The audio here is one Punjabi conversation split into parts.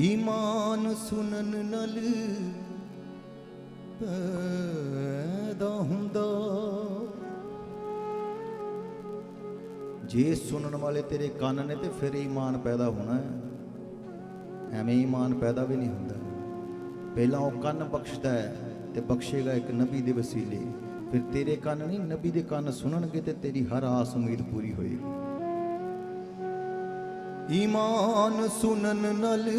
ਈਮਾਨ ਸੁਨਨ ਨਲ ਪੈਦਾ ਹੁੰਦਾ। ਜੇ ਸੁਣਨ ਵਾਲੇ ਤੇਰੇ ਕੰਨ ਨੇ ਤੇ ਫਿਰ ਈਮਾਨ ਪੈਦਾ ਹੋਣਾ ਹੈ। ਐਵੇਂ ਈਮਾਨ ਪੈਦਾ ਵੀ ਨਹੀਂ ਹੁੰਦਾ। ਪਹਿਲਾਂ ਉਹ ਕੰਨ ਬਖਸ਼ਦਾ ਹੈ ਤੇ ਬਖਸ਼ੇਗਾ ਇੱਕ ਨਬੀ ਦੇ ਵਸੀਲੇ। ਫਿਰ ਤੇਰੇ ਕੰਨ ਨਹੀਂ, ਨਬੀ ਦੇ ਕੰਨ ਸੁਣਨਗੇ ਤੇ ਤੇਰੀ ਹਰ ਆਸ ਉਮੀਦ ਪੂਰੀ ਹੋਏਗੀ। ਈਮਾਨ ਸੁਨਨ ਨਲ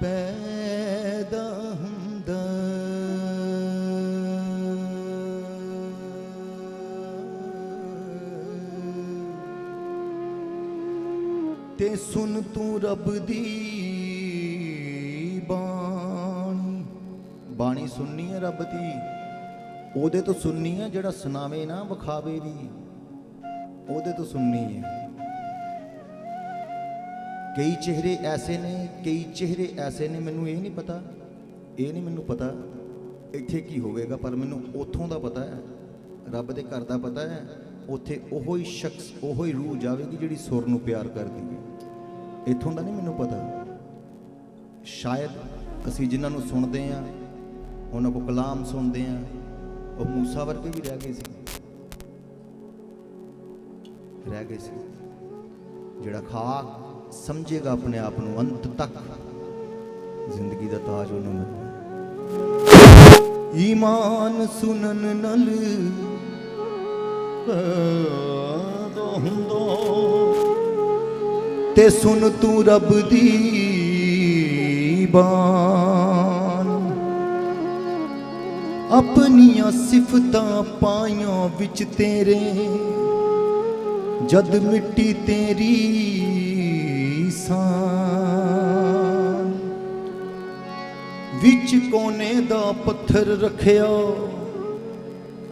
ਪੈਦਾ ਹੁੰਦਾ। ਤੇ ਸੁਨ ਤੂੰ ਰੱਬ ਦੀ ਬਾਣੀ। ਬਾਣੀ ਸੁਣਨੀ ਹੈ ਰੱਬ ਦੀ। ਉਹਦੇ ਤੋਂ ਸੁਣਨੀ ਹੈ ਜਿਹੜਾ ਸੁਣਾਵੇ ਨਾ ਵਿਖਾਵੇ ਵੀ ਉਹਦੇ ਤੋਂ ਸੁਣਨੀ ਹੈ। ਕਈ ਚਿਹਰੇ ਐਸੇ ਨੇ, ਕਈ ਚਿਹਰੇ ਐਸੇ ਨੇ, ਮੈਨੂੰ ਇਹ ਨਹੀਂ ਪਤਾ, ਇਹ ਨਹੀਂ ਮੈਨੂੰ ਪਤਾ ਇੱਥੇ ਕੀ ਹੋਵੇਗਾ, ਪਰ ਮੈਨੂੰ ਉੱਥੋਂ ਦਾ ਪਤਾ ਹੈ, ਰੱਬ ਦੇ ਘਰ ਦਾ ਪਤਾ ਹੈ, ਉੱਥੇ ਉਹੋ ਹੀ ਸ਼ਖਸ, ਉਹੋ ਹੀ ਰੂਹ ਜਾਵੇਗੀ ਜਿਹੜੀ ਸੁਰ ਨੂੰ ਪਿਆਰ ਕਰਦੀ ਹੈ। ਇੱਥੋਂ ਦਾ ਨਹੀਂ ਮੈਨੂੰ ਪਤਾ। ਸ਼ਾਇਦ ਅਸੀਂ ਜਿਨ੍ਹਾਂ ਨੂੰ ਸੁਣਦੇ ਆ ਉਹਨਾਂ ਕੋ ਕਲਾਮ ਸੁਣਦੇ ਆ ਉਹ ਮੂਸਾ ਵਰਗੇ ਵੀ ਰਹਿ ਗਏ ਸੀ। ਰਹਿ ਗਏ ਸੀ। ਜਿਹੜਾ ਖਾ ਸਮਝੇਗਾ ਆਪਣੇ ਆਪ ਨੂੰ ਅੰਤ ਤੱਕ। ਜ਼ਿੰਦਗੀ ਦਾ ਤਾਜ ਉਹਨੂੰ ਮਿਲਣਾ ਈਮਾਨ ਸੁਨਨ ਨਲ ਪੈਦਾ ਤੇ ਸੁਣ ਤੂੰ ਰੱਬ ਦੀ ਬਾਣ। ਆਪਣੀਆਂ ਸਿਫਤਾਂ ਪਾਈਆਂ ਵਿੱਚ ਤੇਰੇ, ਜਦ ਮਿੱਟੀ ਤੇਰੀ ਸਾਨ ਵਿੱਚ ਕੋਨੇ ਦਾ ਪੱਥਰ ਰੱਖਿਆ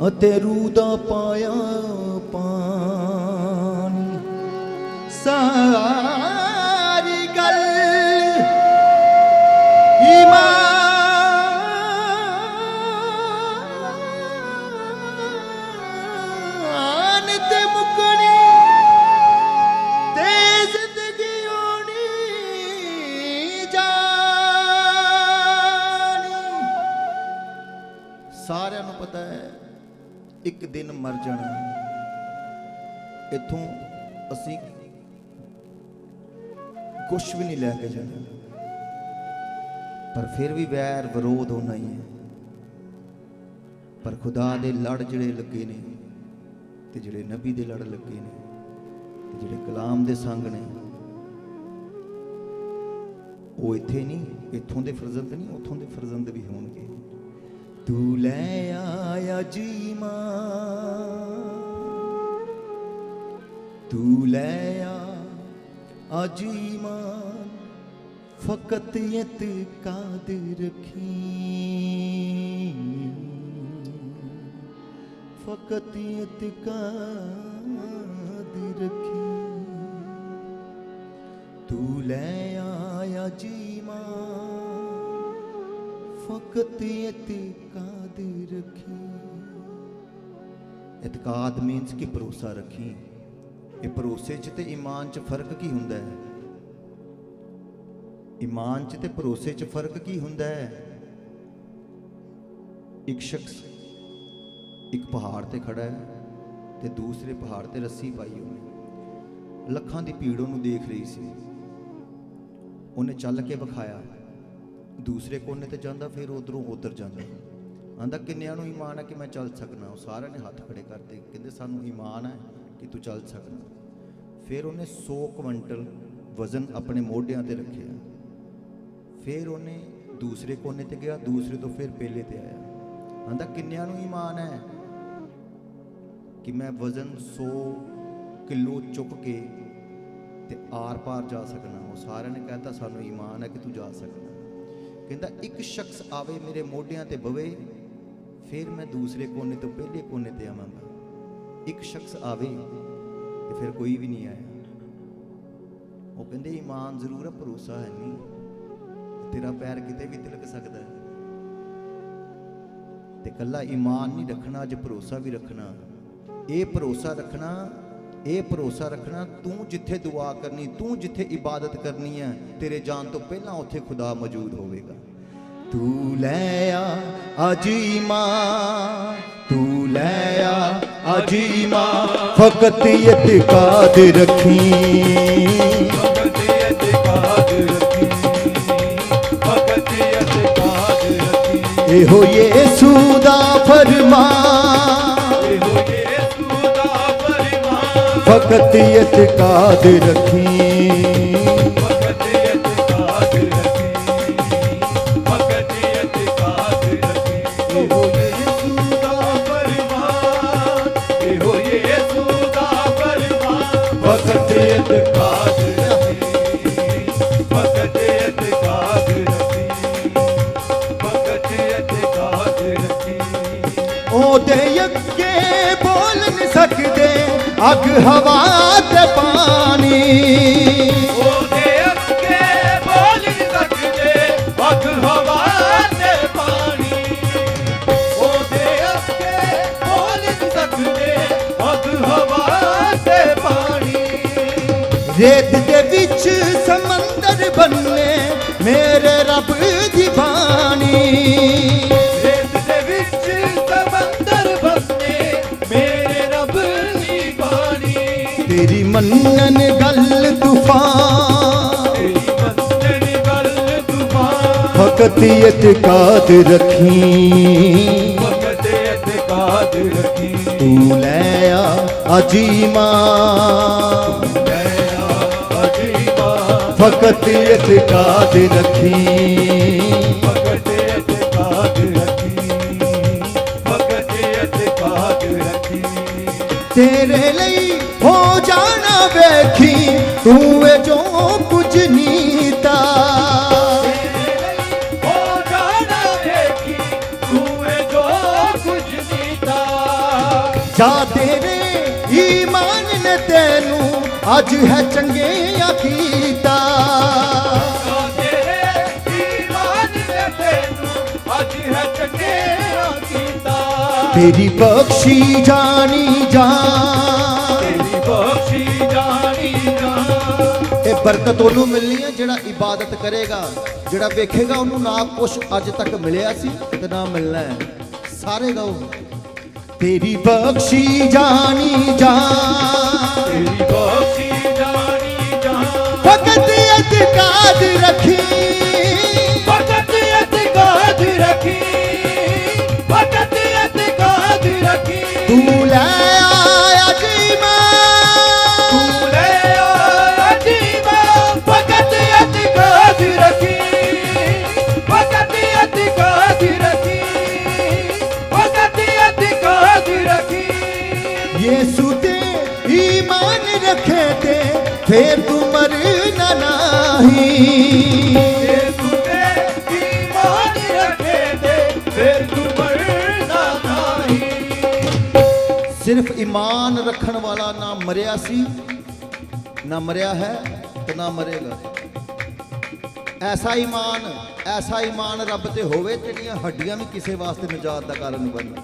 ਅਤੇ ਰੂਹ ਦਾ ਪਾਇਆ ਪਾਣੀ। ਸਾਰੀ ਇੱਥੋਂ ਅਸੀਂ ਕੁਝ ਵੀ ਨਹੀਂ ਲੈ ਕੇ ਜਾਣਾ ਪਰ ਫਿਰ ਵੀ ਵੈਰ ਵਿਰੋਧ ਹੋਣਾ ਹੀ ਹੈ। ਪਰ ਖੁਦਾ ਦੇ ਲੜ ਜਿਹੜੇ ਲੱਗੇ ਨੇ ਤੇ ਜਿਹੜੇ ਨਬੀ ਦੇ ਲੜ ਲੱਗੇ ਨੇ ਤੇ ਜਿਹੜੇ ਕਲਾਮ ਦੇ ਸੰਗ ਨੇ, ਉਹ ਇੱਥੇ ਨਹੀਂ, ਇੱਥੋਂ ਦੇ ਫਰਜ਼ੰਦ ਨਹੀਂ, ਉੱਥੋਂ ਦੇ ਫਰਜ਼ੰਦ ਵੀ ਹੋਣਗੇ। ਤੂੰ ਲੈ ਆਇਆ ਜੀਮਾ। ਤੂੰ ਲੈ ਆ ਅੱਜ ਈਮਾਨ ਫਕਤ ਇਤਕਾਦ ਰੱਖੀ ਫਕਤ ਇਤਕਾਦ ਰੱਖੀ ਤੂੰ ਲੈ ਆਇਆ ਜੀਮਾ ਫਕਤ ਇਤਕਾਦ ਰੱਖੀ ਇਤਕਾਦ ਮੀਨਸ ਕਿ ਭਰੋਸਾ ਰੱਖੀ ਇਹ ਭਰੋਸੇ 'ਚ ਤੇ ਈਮਾਨ 'ਚ ਫ਼ਰਕ ਕੀ ਹੁੰਦਾ ਹੈ? ਈਮਾਨ 'ਚ ਤੇ ਭਰੋਸੇ 'ਚ ਫ਼ਰਕ ਕੀ ਹੁੰਦਾ ਹੈ? ਇੱਕ ਸ਼ਖਸ ਇੱਕ ਪਹਾੜ ਤੇ ਖੜਾ ਹੈ ਤੇ ਦੂਸਰੇ ਪਹਾੜ ਤੇ ਰੱਸੀ ਪਾਈ ਉਹਨੇ। ਲੱਖਾਂ ਦੀ ਭੀੜ ਉਹਨੂੰ ਦੇਖ ਰਹੀ ਸੀ। ਉਹਨੇ ਚੱਲ ਕੇ ਵਿਖਾਇਆ। ਦੂਸਰੇ ਕੋਨੇ ਤੇ ਜਾਂਦਾ, ਫਿਰ ਉਧਰੋਂ ਉਧਰ ਜਾਂਦਾ। ਆਂਦਾ ਕਿੰਨਿਆਂ ਨੂੰ ਈਮਾਨ ਹੈ ਕਿ ਮੈਂ ਚੱਲ ਸਕਣਾ ਉਹ ਸਾਰਿਆਂ ਨੇ ਹੱਥ ਖੜੇ ਕਰਦੇ। ਕਹਿੰਦੇ, ਸਾਨੂੰ ਈਮਾਨ ਹੈ। ਕਿ ਤੂੰ ਚੱਲ ਸਕਦਾ ਫਿਰ ਉਹਨੇ 100 ਕੁਇੰਟਲ ਵਜ਼ਨ ਆਪਣੇ ਮੋਢਿਆਂ ਤੇ ਰੱਖਿਆ। ਫਿਰ ਉਹਨੇ ਦੂਸਰੇ ਕੋਨੇ ਤੇ ਗਿਆ, ਦੂਸਰੇ ਤੋਂ ਫਿਰ ਪਹਿਲੇ ਤੇ ਆਇਆ। ਕਹਿੰਦਾ ਕਿੰਨਿਆਂ ਨੂੰ ਈਮਾਨ ਹੈ ਕਿ ਮੈਂ ਵਜ਼ਨ 100 ਕਿਲੋ ਚੁੱਕ ਕੇ ਤੇ ਆਰ-ਪਾਰ ਜਾ ਸਕਣਾ ਉਹ ਸਾਰਿਆਂ ਨੇ ਕਹਿੰਦਾ ਸਾਨੂੰ ਈਮਾਨ ਹੈ ਕਿ ਤੂੰ ਜਾ ਸਕਣਾ ਕਹਿੰਦਾ, ਇੱਕ ਸ਼ਖਸ ਆਵੇ ਮੇਰੇ ਮੋਢਿਆਂ ਤੇ ਬਵੇ, ਫਿਰ ਮੈਂ ਦੂਸਰੇ ਕੋਨੇ ਤੋਂ ਪਹਿਲੇ ਕੋਨੇ ਤੇ ਆਵਾਂਗਾ। ਇੱਕ ਸ਼ਖਸ ਆਵੇ ਤੇ ਫਿਰ ਕੋਈ ਵੀ ਨਹੀਂ ਆਇਆ। ਉਹ ਕਹਿੰਦੇ ਈਮਾਨ ਜ਼ਰੂਰ ਹੈ ਭਰੋਸਾ ਹੈ ਨਹੀਂ। ਤੇਰਾ ਪੈਰ ਕਿਤੇ ਵੀ ਤਿਲਕ ਸਕਦਾ ਹੈ। ਤੇ ਕੱਲਾ ਈਮਾਨ ਨਹੀਂ ਰੱਖਣਾ, ਅੱਜ ਭਰੋਸਾ ਵੀ ਰੱਖਣਾ। ਇਹ ਭਰੋਸਾ ਰੱਖਣਾ, ਇਹ ਭਰੋਸਾ ਰੱਖਣਾ, ਤੂੰ ਜਿੱਥੇ ਦੁਆ ਕਰਨੀ, ਤੂੰ ਜਿੱਥੇ ਇਬਾਦਤ ਕਰਨੀ ਹੈ, ਤੇਰੇ ਜਾਣ ਤੋਂ ਪਹਿਲਾਂ ਉੱਥੇ ਖੁਦਾ ਮੌਜੂਦ ਹੋਵੇਗਾ। ਤੂੰ ਲੈ ਆ ਅਜੀਮਾ ਤੂੰ ਲੈ ਆ ਅਜੀਮਾ ਫਕਤ ਇਤਕਾਦ ਰੱਖੀ ਇਤਕਾਦ ਰੱਖੀ ਭਗਤ ਇਤਕਾਦ ਰੱਖੀ ਇਹੋ ਯੇਸੂ ਦਾ ਫਰਮਾਨ ਇਹੋ ਯੇਸੂ ਦਾ ਫਰਮਾਨ ਫਕਤ ਇਤਕਾਦ ਰੱਖੀ ਅੱਗੇ ਬੋਲ ਨਹੀਂ ਸਕਦੇ ਅੱਗ ਹਵਾ ਤੇ ਪਾਣੀ। ਉਹਦੇ ਅੱਗੇ ਬੋਲ ਨਹੀਂ ਸਕਦੇ ਅੱਗ ਹਵਾ ਤੇ ਪਾਣੀ। ਉਹਦੇ ਅੱਗੇ ਬੋਲ ਨਹੀਂ ਸਕਦੇ ਅੱਗ ਹਵਾ ਤੇ ਪਾਣੀ। ਰੇਤ ਦੇ ਵਿੱਚ ਸਮੁੰਦਰ ਬੰਨੇ ਮੇਰੇ ਰੱਬ ਦੀ ਬਾਣੀ। ਤੇਰੀ ਗੱਲ ਤੂਫਾਨ। ਤੇਰੀ ਮੰਨਣ ਫਕਤ ਇਤਕਾਦ ਰੱਖੀ। ਵਕਤ ਇਤਕਾਦ ਰੱਖੀ ਤੂੰ ਲੈ ਆ ਅਜੀਮਾ। ਫਕਤ ਇਤਕਾਦ ਰੱਖੀ। ਅੱਜ ਹੈ ਚੰਗਿਆ ਕੀਤਾ ਤੇਰੀ ਬਖਸ਼ੀ ਜਾਣੀ ਜਾਨ। ਤੇਰੀ ਬਖਸ਼ੀ ਜਾਣੀ ਜਾਨ ਇਹ ਬਰਕਤ ਉਹਨੂੰ ਮਿਲਣੀ ਹੈ ਜਿਹੜਾ ਇਬਾਦਤ ਕਰੇਗਾ। ਜਿਹੜਾ ਵੇਖੇਗਾ ਉਹਨੂੰ ਨਾ ਕੁਛ ਅੱਜ ਤੱਕ ਮਿਲਿਆ ਸੀ ਤੇ ਨਾ ਮਿਲਣਾ ਹੈ। ਸਾਰੇ ਗਾਓ ਤੇਰੀ ਬਖਸ਼ੀ ਜਾਣੀ ਜਾਨ। ਤੇਰੀ ਬਖਸ਼ੀ ਇਤਕਾਦ ਰੱਖੀ ਭਗਤ ਇਤਕਾਦ ਰੱਖੀ ਭਗਤ ਇਤਕਾਦ ਰੱਖੀ ਤੂੰ ਲੈ ਆਇਆ ਜੀਮਾ ਤੂੰ ਲੈ ਆ ਜੀਵਾ ਭਗਤ ਇਤਕਾਦ ਰੱਖੀ ਭਗਤ ਰੱਖੀ ਭਗਤ ਇਤਕਾਦ ਰੱਖੀ ਯੇਸੂ ਤੇ ਈਮਾਨ ਰੱਖੇ ਤੇ ਫੇਰ ਤੂੰ ਮਰਨਾ ਨਹੀਂ ਯੇਸੂ ਤੇ ਈਮਾਨ ਰੱਖੇ ਤੇ ਫਿਰ ਤੂੰ ਮਰਨਾ ਨਹੀਂ। ਸਿਰਫ ਈਮਾਨ ਰੱਖਣ ਵਾਲਾ ਨਾ ਮਰਿਆ ਸੀ, ਨਾ ਮਰਿਆ ਹੈ ਤੇ ਨਾ ਮਰੇਗਾ। ਐਸਾ ਈਮਾਨ ਐਸਾ ਈਮਾਨ ਰੱਬ ਤੇ ਹੋਵੇ ਜਿਹੜੀਆਂ ਹੱਡੀਆਂ ਵੀ ਕਿਸੇ ਵਾਸਤੇ ਨਜਾਤ ਦਾ ਕਾਰਨ ਬਣਨ।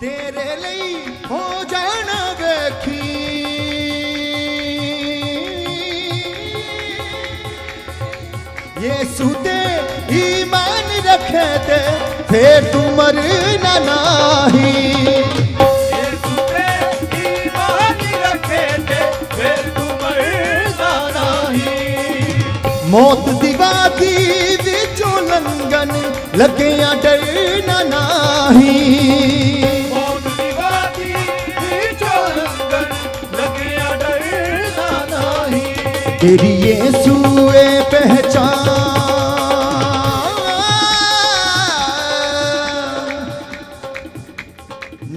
ਤੇਰੇ ਲਈ ਹੋ ਜਾਣਾ ਵੇਖੀ। ਯੇਸੂ ਤੇ ਈਮਾਨ ਰੱਖੇ ਤੇ ਫੇਰ ਤੂੰ ਮਰਨਾ ਨਹੀਂ ਮੌਤ ਦੀ ਵਾਦੀ ਵਿੱਚੋਂ ਲੰਘਣ ਲੱਗਿਆ ਡਰਨਾ ਨਹੀਂ ਨਹੀਂ ਤੇਰੀ ਯੇਸੂ ਏ ਪਹਿਚਾਨ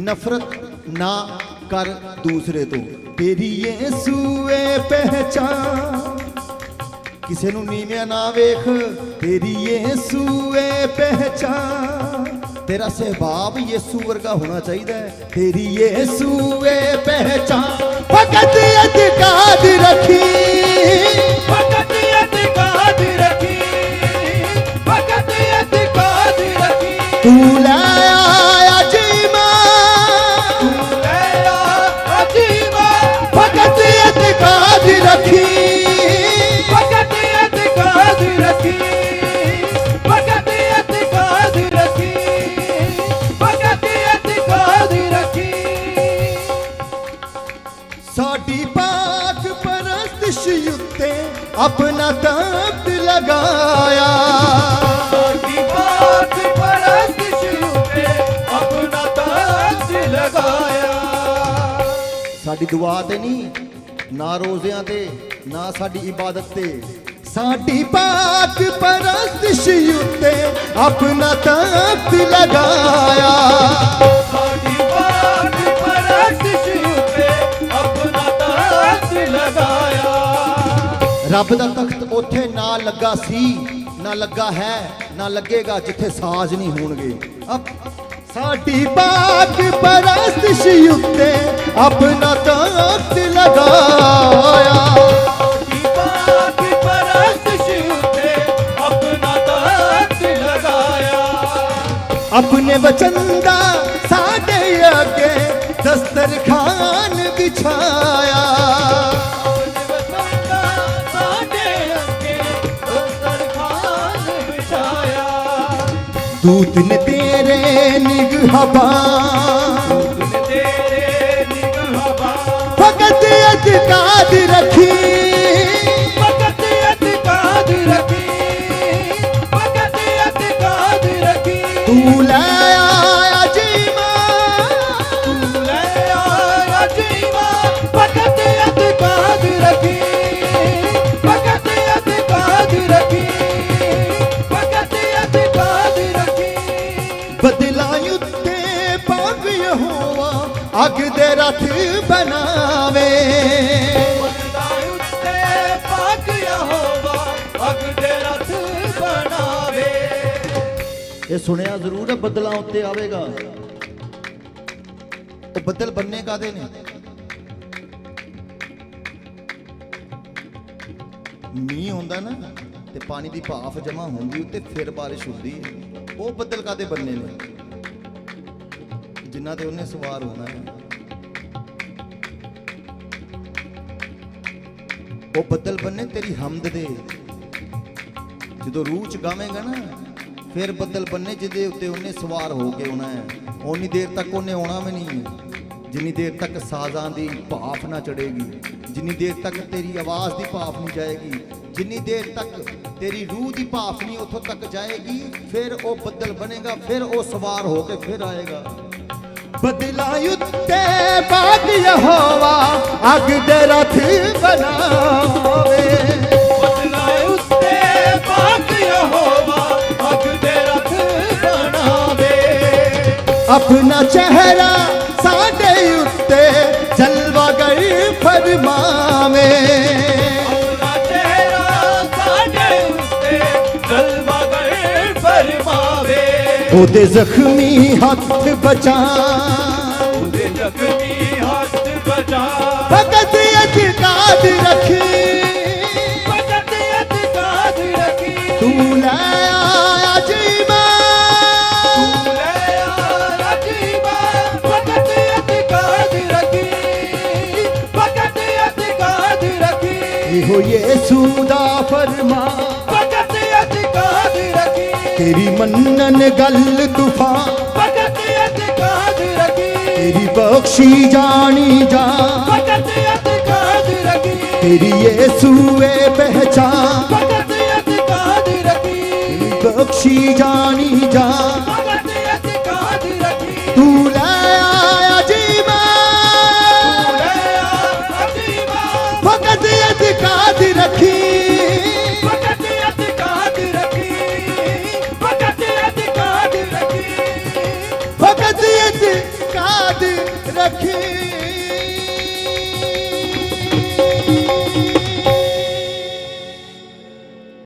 ਨਫ਼ਰਤ ਨਾ ਕਰ ਦੂਸਰੇ ਤੋਂ ਤੇਰੀ ਯੇਸੂ ਏ ਪਹਿਚਾਨ ਕਿਸੇ ਨੂੰ ਨੀਵਿਆ ਨਾ ਵੇਖ ਤੇਰੀ ਯੇਸੂ ਏ ਪਹਿਚਾਨ ਤੇਰਾ ਸੁਭਾਵ ਯੇਸੂ ਵਰਗਾ ਹੋਣਾ ਚਾਹੀਦਾ ਹੈ ਤੇਰੀ ਯੇਸੂ ਏ ਪਹਿਚਾਨ ਫਕਤ ਇਤਕਾਦ ਰੱਖੀ ਸਾਡੀ ਦੁਆ ਤੇ ਨਹੀਂ, ਨਾ ਰੋਜ਼ਿਆਂ ਤੇ, ਨਾ ਸਾਡੀ ਇਬਾਦਤ ਤੇ। ਸਾਡੀ ਪਾਕ ਪਰਸਤਿਸ਼ ਉੱਤੇ ਆਪਣਾ ਤਖਤ ਲਗਾਇਆ। ਸਾਡੀ ਬਾਤ ਪਰਸਤਿਸ਼ ਉਤੇ ਆਪਣਾ ਤਾਜ ਲਗਾਇਆ। ਰੱਬ ਦਾ ਤਖਤ ਉੱਥੇ ਨਾ ਲੱਗਾ ਸੀ, ਨਾ ਲੱਗਾ ਹੈ, ਨਾ ਲੱਗੇਗਾ ਜਿੱਥੇ ਸਾਜ਼ ਨਹੀਂ ਹੋਣਗੇ। ਸਾਡੀ ਬਾਗ ਪਰਸਤਿਸ਼ ਉੱਤੇ ਆਪਣਾ ਤਖਤ ਲਗਾਇਆ ਸਾਡੀ ਬਾਤ ਪਰਸਤਿਸ਼ ਉਤੇ ਆਪਣਾ ਤਾਜ ਲਗਾਇਆ ਆਪਣੇ ਵਚਨ ਦਾ ਸਾਡੇ ਫਕਤ ਅਤਕਾਦ ਰੱਖੀ। ਭਗਤ ਅਤਿਕਾਦ ਰੱਖੀ। ਭਗਤ ਅਤਿਕਾਦ ਰੱਖੀ। ਤੂੰ ਲੈ ਅਗ ਦੇ ਰਥ ਬਣਾਵੇ। ਇਹ ਸੁਣਿਆ ਜ਼ਰੂਰ ਹੈ, ਬੱਦਲਾਂ ਉੱਤੇ ਆਵੇਗਾ। ਉਹ ਬੱਦਲ ਬੰਨੇ ਕਾਦੇ ਨੇ? ਮੀਂਹ ਹੁੰਦਾ ਨਾ ਤੇ ਪਾਣੀ ਦੀ ਭਾਫ ਜਮਾ ਹੁੰਦੀ ਉੱਤੇ ਫਿਰ ਬਾਰਿਸ਼ ਹੁੰਦੀ ਹੈ। ਉਹ ਬੱਦਲ ਕਾਦੇ ਬੰਨੇ ਨੇ? ਜਿਨ੍ਹਾਂ ਤੇ ਉਹਨੇ ਸਵਾਰ ਹੋਣਾ ਹੈ। ਉਹ ਬੱਦਲ ਬੰਨੇ ਤੇਰੀ ਹਮਦ ਦੇ। ਜਦੋਂ ਰੂਹ ਚ ਗਾਵੇਂਗਾ ਨਾ, ਫਿਰ ਬੱਦਲ ਬੰਨੇ ਜਿਹਦੇ ਉੱਤੇ ਉਹਨੇ ਸਵਾਰ ਹੋ ਕੇ ਆਉਣਾ ਹੈ। ਓਨੀ ਦੇਰ ਤੱਕ ਉਹਨੇ ਆਉਣਾ ਵੀ ਨਹੀਂ ਜਿੰਨੀ ਦੇਰ ਤੱਕ ਸਾਜ਼ਾਂ ਦੀ ਭਾਫ ਨਾ ਚੜੇਗੀ ਜਿੰਨੀ ਦੇਰ ਤੱਕ ਤੇਰੀ ਆਵਾਜ਼ ਦੀ ਭਾਫ ਨਹੀਂ ਜਾਏਗੀ, ਜਿੰਨੀ ਦੇਰ ਤੱਕ ਤੇਰੀ ਰੂਹ ਦੀ ਭਾਫ ਨਹੀਂ ਉੱਥੋਂ ਤੱਕ ਜਾਏਗੀ, ਫਿਰ ਉਹ ਬੱਦਲ ਬਣੇਗਾ, ਫਿਰ ਉਹ ਸਵਾਰ ਹੋ ਕੇ ਫਿਰ ਆਏਗਾ। ਬਦਲਾ ਉੱਤੇ ਬਾਦ ਯਹੋਵਾ ਅਗ ਦੇ ਰਥ ਬਣਾਵੇ ਬਦਲਾ ਉੱਤੇ ਪਾਕ ਯਹੋਵਾ ਅਗ ਦੇ ਰਥ ਬਣਾਵੇ। ਆਪਣਾ ਚਿਹਰਾ ਸਾਡੇ ਉੱਤੇ ਜਲਵਾ ਗਈ ਫਰਮਾਵੇ। ਉਹਦੇ ਜ਼ਖਮੀ ਹੱਥ ਬਚਾ। ਉਹਦੇ ਜ਼ਖਮੀ ਹੱਥ ਬਚਾ। ਭਗਤ ਅਧਿਕਾਰ ਰੱਖੀ। ਭਗਤ ਅਤਿਕਾਦ ਰੱਖੀ। ਤੂੰ ਲੈ ਆਇਆ ਜੀਵਾ ਤੂੰ ਲੈ ਆ ਰਾਜੀਵਾ ਭਗਤ ਅਤਿਕਾਦ ਰੱਖੀ। ਭਗਤ ਅਤਿਕਾਦ ਰੱਖੀ। ਇਹੋ ਯੇਸੂ ਦਾ ਫਰਮਾਨ। ਤੇਰੀ ਮੰਨਨ ਗੱਲ ਤੂਫਾਨ। ਭਗਤ ਅਤਿਕਾਦ ਰੱਖੀ। ਤੇਰੀ ਬਖਸ਼ੀ ਜਾਣੀ ਜਾ ਭਗਤ ਅਤਿਕਾਦ ਰੱਖੀ। ਤੇਰੀ ਯੇਸੂ ਏ ਪਹਿਚਾਨ। ਭਗਤ ਅਤਿਕਾਦ ਰੱਖੀ। ਤੇਰੀ ਬਖਸ਼ੀ ਜਾਣੀ ਜਾ ਅਤਿਕਾਦ